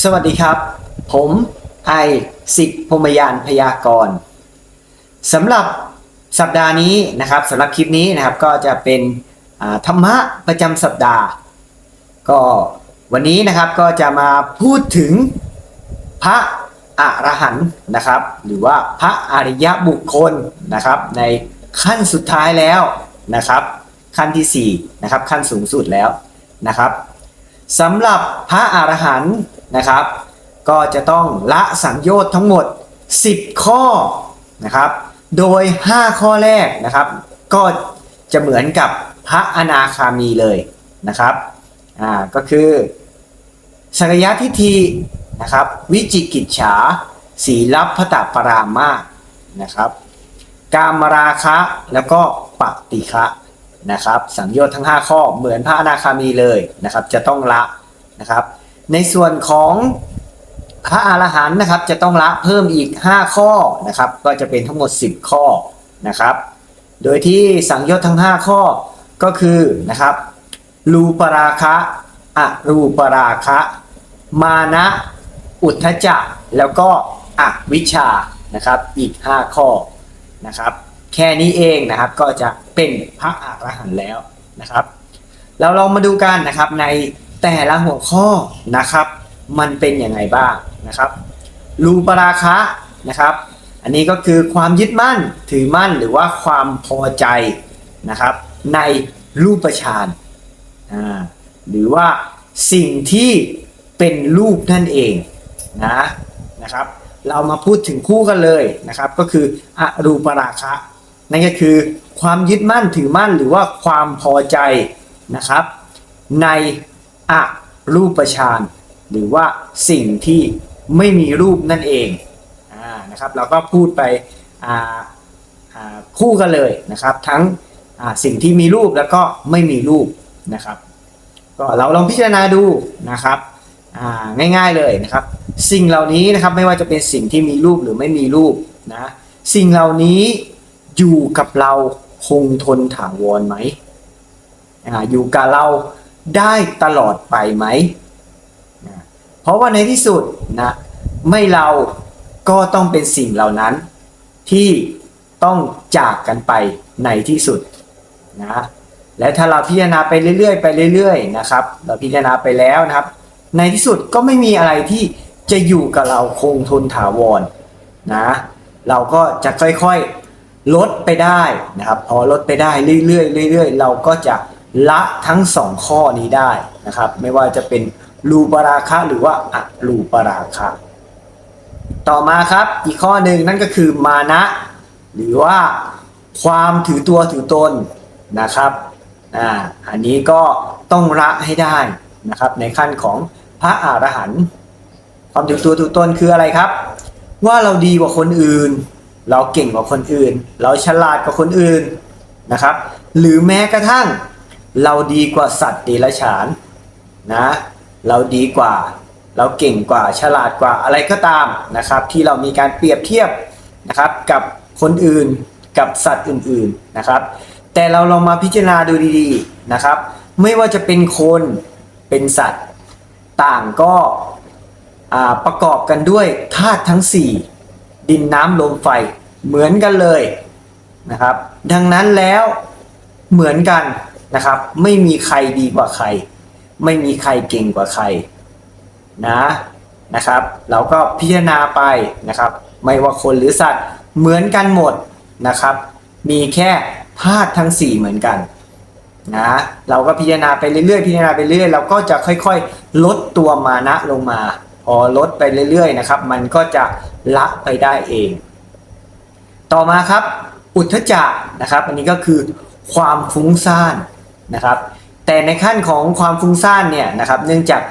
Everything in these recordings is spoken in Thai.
สวัสดีครับ ผมไอสิกพรมยานพยากรณ์สำหรับสัปดาห์นี้นะครับสำหรับคลิปนี้นะครับก็จะเป็นธรรมะประจำสัปดาห์ ก็วันนี้นะครับก็จะมาพูดถึงพระอรหันต์นะครับ หรือว่าพระอริยบุคคลนะครับ ในขั้นสุดท้ายแล้วนะครับ ขั้นที่สี่นะครับขั้นสูงสุดแล้วนะครับสำหรับพระอรหันต์ นะครับ ก็จะต้องละสังโยชน์ทั้งหมด 10 ข้อนะครับ โดย 5 ข้อแรกนะครับ ก็จะเหมือนกับพระอนาคามีเลยนะครับอ่าก็คือสักยะทิฏฐินะครับ วิจิกิจฉา สีลับพตปรามาสนะครับ กามราคะแล้วก็ปฏิฆะนะครับ สังโยชน์ทั้ง 5 ข้อเหมือนพระอนาคามีเลยนะครับ จะต้องละนะครับ ในส่วนของพระอรหันต์นะครับ จะต้องละเพิ่มอีก 5 ข้อนะครับ ก็จะเป็นทั้งหมด 10 ข้อนะครับ โดยที่สังโยชน์ทั้ง 5 ข้อก็คือนะครับรูปราคะอรูปราคะ มานะอุทธจักแล้วก็อวิชชานะครับอีก 5 ข้อนะครับ แค่นี้เองนะครับก็จะเป็นพระอรหันต์แล้วนะครับ เราลองมาดูกันนะครับใน แต่ละหัวข้อนะครับ มันเป็นยังไงบ้างนะครับรูปราคะนะครับ อันนี้ก็คือความยึดมั่นถือมั่นหรือว่าความพอใจนะครับ ในรูปฌานหรือว่าสิ่งที่เป็นรูปนั่นเองนะนะครับ เรามาพูดถึงคู่กันเลยนะครับ ก็คืออรูปราคะนั่นก็คือความยึดมั่นถือมั่นหรือว่าความพอใจนะครับ ใน อรูปฌานหรือว่าสิ่งที่ไม่มีรูปนั่นเองอนะครับเราก็พูดไปคู่กันเลยนะครับ ทั้งสิ่งที่มีรูปแล้วก็ไม่มีรูปนะครับก็เราลองพิจารณาดูนะครับง่ายๆเลยนะครับ สิ่งเหล่านี้นะครับไม่ว่าจะเป็นสิ่งที่มีรูปหรือไม่มีรูปนะสิ่งเหล่านี้อยู่กับเราคงทนถาวรไหมออยู่กับเรา ได้ตลอดไปไหมนะเพราะว่าในที่สุดนะไม่เราก็ต้องเป็นสิ่งเหล่านั้นที่ต้องจากกันไปในที่สุดนะและถ้าเราพิจารณาไปเรื่อยๆไปเรื่อยๆนะครับ เราพิจารณาไปแล้วนะครับ ในที่สุดก็ไม่มีอะไรที่จะอยู่กับเราคงทนถาวรนะเราก็จะค่อยๆลดไปได้นะครับ พอลดไปได้เรื่อยๆเรื่อยๆ เราก็จะ ละทั้งสองข้อนี้ได้นะครับ ไม่ว่าจะเป็นรูปราคะหรือว่าอรูปราคะต่อมาครับอีกข้อหนึ่งนั่นก็คือมานะ หรือว่าความถือตัวถือตนนะครับอ่าอันนี้ก็ต้องละให้ได้นะครับ ในขั้นของพระอรหันต์ความถือตัวถือตนคืออะไรครับ ว่าเราดีกว่าคนอื่น เราเก่งกว่าคนอื่น เราฉลาดกว่าคนอื่นนะครับ หรือแม้กระทั่ง เราดีกว่าสัตว์เดรัจฉานนะ เราดีกว่า เราเก่งกว่า ฉลาดกว่าอะไรก็ตามนะครับ ที่เรามีการเปรียบเทียบนะครับกับคนอื่นกับสัตว์อื่นๆนะครับ แต่เราลองมาพิจารณาดูดีๆนะครับ ไม่ว่าจะเป็นคนเป็นสัตว์ต่างก็ประกอบกันด้วยธาตุทั้ง 4 ดินน้ำลมไฟเหมือนกันเลยนะครับ ดังนั้นแล้วเหมือนกัน นะครับ ไม่มีใครดีกว่าใคร ไม่มีใครเก่งกว่าใครนะนะครับ เราก็พิจารณาไปนะครับ ไม่ว่าคนหรือสัตว์เหมือนกันหมดนะครับ มีแค่ธาตุทั้ง 4 เหมือนกันนะเราก็พิจารณาไปเรื่อยๆพิจารณาไปเรื่อยเราก็จะค่อยๆ ลดตัวมานะลงมาพอลดไปเรื่อยๆนะครับ มันก็จะละไปได้เอง ต่อมาครับ อุทธจักนะครับ อันนี้ก็คือความฟุ้งซ่าน นะครับ แต่ในขั้นของความฟุ้งซ่านเนี่ยนะครับ เนื่องจาก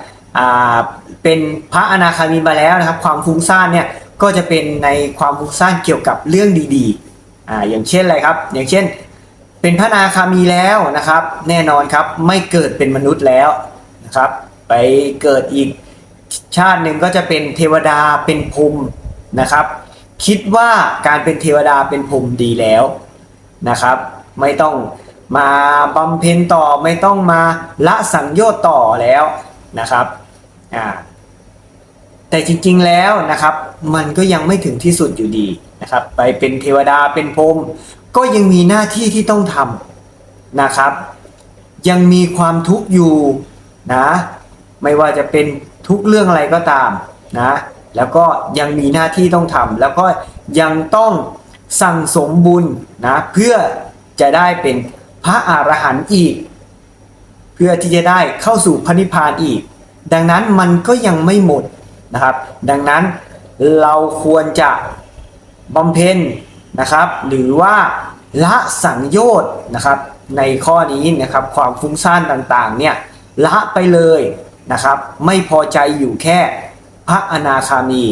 เป็นพระอนาคามีมาแล้วนะครับ ความฟุ้งซ่านเนี่ยก็จะเป็นในความฟุ้งซ่านเกี่ยวกับเรื่องดีๆออย่างเช่นอะไรครับ อย่างเช่น เป็นพระอนาคามีแล้วนะครับ แน่นอนครับไม่เกิดเป็นมนุษย์แล้วนะครับ ไปเกิดอีกชาติหนึ่งก็จะเป็นเทวดาเป็นพรหมนะครับ คิดว่าการเป็นเทวดาเป็นพรหมดีแล้วนะครับ ไม่ต้อง มาบำเพ็ญต่อไม่ต้องมาละสังโยชน์ต่อแล้วนะครับอ่าแต่จริงๆแล้วนะครับ มันก็ยังไม่ถึงที่สุดอยู่ดีนะครับ ไปเป็นเทวดาเป็นพรหมก็ยังมีหน้าที่ที่ต้องทำนะครับ ยังมีความทุกข์อยู่นะไม่ว่าจะเป็นทุกเรื่องอะไรก็ตามนะแล้วก็ยังมีหน้าที่ต้องทำแล้วก็ยังต้องสั่งสมบุญนะเพื่อจะได้เป็น พระอรหันต์อีก เพื่อที่จะได้เข้าสู่พระนิพพานอีก ดังนั้นมันก็ยังไม่หมดนะครับ ดังนั้นเราควรจะบำเพ็ญนะครับ หรือว่าละสังโยชน์นะครับ ในข้อนี้นะครับความฟุ้งซ่านต่างๆเนี่ยละไปเลยนะครับ ไม่พอใจอยู่แค่พระอนาคามี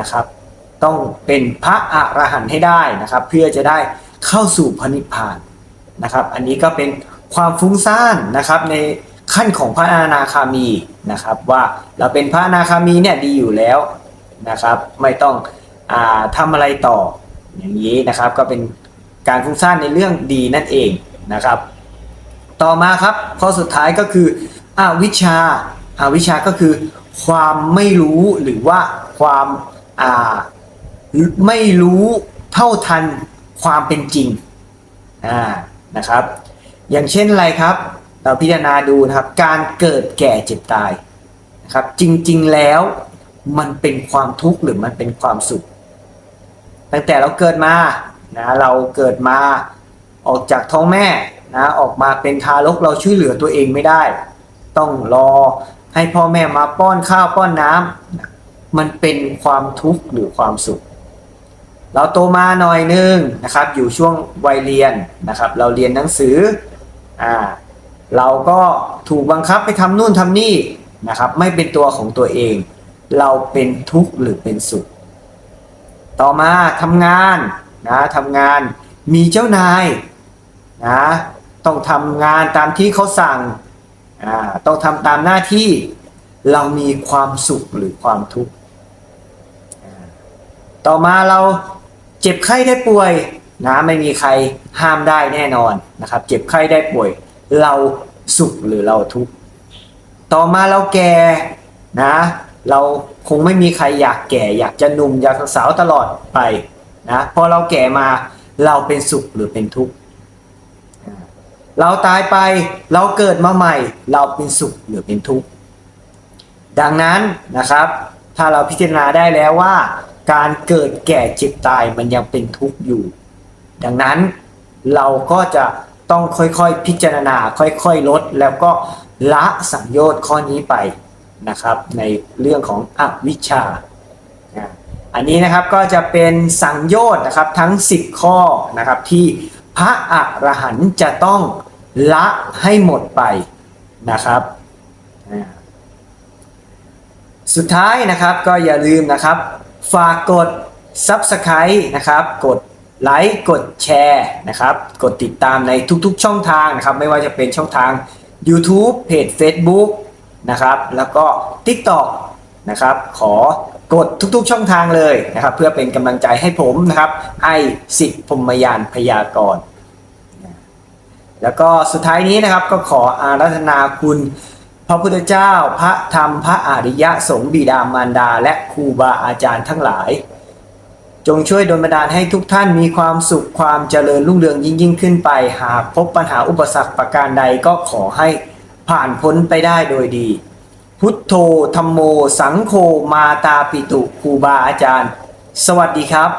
นะครับ ต้องเป็นพระอรหันต์ให้ได้นะครับ เพื่อจะได้เข้าสู่พระนิพพาน นะครับ อันนี้ก็เป็นความฟุ้งซ่านนะครับในขั้นของพระอนาคามีนะครับว่าเราเป็นพระอนาคามีเนี่ยดีอยู่แล้วนะครับไม่ต้องอาทำอะไรต่ออย่างนี้นะครับ ก็เป็นการฟุ้งซ่านในเรื่องดีนั่นเองนะครับ ต่อมาครับข้อสุดท้ายก็คืออวิชชาอาวิชชาก็คือ ความไม่รู้หรือว่าความาไม่รู้เท่าทันความเป็นจริงอ่า นะครับ อย่างเช่นอะไรครับ เราพิจารณาดูนะครับ การเกิดแก่เจ็บตายนะครับ จริงๆแล้วมันเป็นความทุกข์หรือมันเป็นความสุข ตั้งแต่เราเกิดมานะเราเกิดมาออกจากท้องแม่นะออกมาเป็นทารกเราช่วยเหลือตัวเองไม่ได้ ต้องรอให้พ่อแม่มาป้อนข้าวป้อนน้ำมันเป็นความทุกข์หรือความสุข เราโตมาหน่อยนึงนะครับอยู่ช่วงวัยเรียนนะครับ เราเรียนหนังสืออ่าเราก็ถูกบังคับไปทำนู่นทำนี่นะครับ ไม่เป็นตัวของตัวเอง เราเป็นทุกข์หรือเป็นสุข ต่อมาทำงานนะทำงานมีเจ้านายนะต้องทำงานตามที่เขาสั่งอ่าต้องทำตามหน้าที่เรามีความสุขหรือความทุกข์ต่อมาเรา เจ็บไข้ได้ป่วยนะไม่มีใครห้ามได้แน่นอนนะครับ เจ็บไข้ได้ป่วย เราสุขหรือเราทุกข์ต่อมาเราแก่นะ เราคงไม่มีใครอยากแก่ อยากจะหนุ่มอยากสาวตลอดไปนะพอเราแก่มาเราเป็นสุขหรือเป็นทุกข์เราตายไปเราเกิดมาใหม่ เราเป็นสุขหรือเป็นทุกข์ดังนั้นนะครับ ถ้าเราพิจารณาได้แล้วว่า การเกิดแก่เจ็บตายมันยังเป็นทุกข์อยู่ ดังนั้นเราก็จะต้องค่อยๆพิจารณา ค่อยๆลด แล้วก็ละสังโยชน์ข้อนี้ไปนะครับ ในเรื่องของอวิชชา อันนี้นะครับก็จะเป็นสังโยชน์นะครับทั้ง 10 ข้อนะครับที่พระอรหันต์จะต้องละให้หมดไปนะครับ สุดท้ายนะครับก็อย่าลืมนะครับ ฝากกด Subscribe นะครับ กดไลค์กดแชร์นะครับ กดติดตามในทุกๆช่องทางนะครับ ไม่ว่าจะเป็นช่องทาง YouTube เพจ Facebook นะครับ แล้วก็ TikTok นะครับ ขอกดทุกๆช่องทางเลยนะครับ เพื่อเป็นกำลังใจให้ผมนะครับ ไอสิทธิพมยานพยากรแล้วก็สุดท้ายนี้นะครับก็ขออารัธนาคุณ พระพุทธเจ้า พระธรรม พระอริยสงฆ์บิดามารดา และครูบาอาจารย์ทั้งหลาย จงช่วยดลบันดาลให้ทุกท่านมีความสุขความเจริญรุ่งเรืองยิ่งยิ่งขึ้นไป หากพบปัญหาอุปสรรคประการใดก็ขอให้ผ่านพ้นไปได้โดยดี พุทโธธรรมโม สังโฆมาตาปิตุครูบาอาจารย์ สวัสดีครับ